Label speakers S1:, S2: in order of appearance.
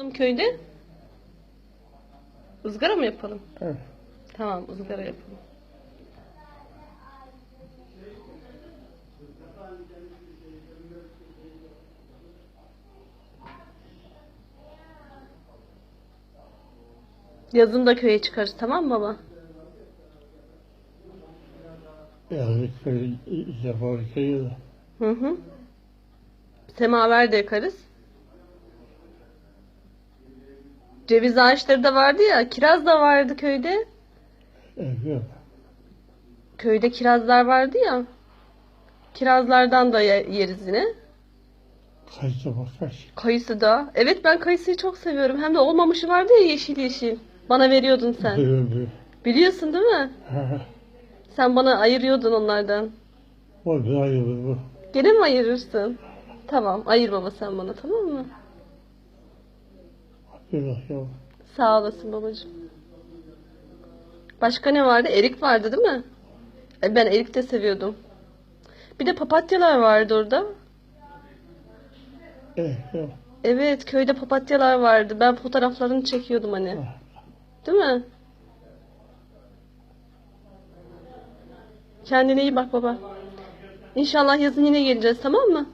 S1: yapalım köyde? Izgara mı yapalım?
S2: Evet.
S1: Tamam ızgara yapalım. Yazın da köye çıkarız tamam mı baba?
S2: Yazık bir yaparken da
S1: Hı hı. Semaver de yakarız. Ceviz ağaçları da vardı ya, kiraz da vardı köyde.
S2: evet.
S1: Köyde kirazlar vardı ya. Kirazlardan da ye- yeriz yine.
S2: Kaçta bakar.
S1: Kayısı da. Evet ben kayısıyı çok seviyorum. Hem de olmamışı vardı ya yeşil yeşil. Bana veriyordun sen.
S2: Böyle
S1: Biliyorsun değil mi?
S2: Ha,
S1: Sen bana ayırıyordun onlardan.
S2: o da ayrı bu.
S1: Gene mi ayırırsın? Tamam ayır baba sen bana tamam mı?
S2: Biraz yok.
S1: Sağ olasın babacığım. Başka ne vardı? Erik vardı değil mi? E, Ben erik de seviyordum. Bir de papatyalar vardı orada.
S2: Evet, yok.
S1: Evet köyde papatyalar vardı. Ben fotoğraflarını çekiyordum hani. Değil mi? Kendine iyi bak baba. İnşallah yazın yine geleceğiz tamam mı?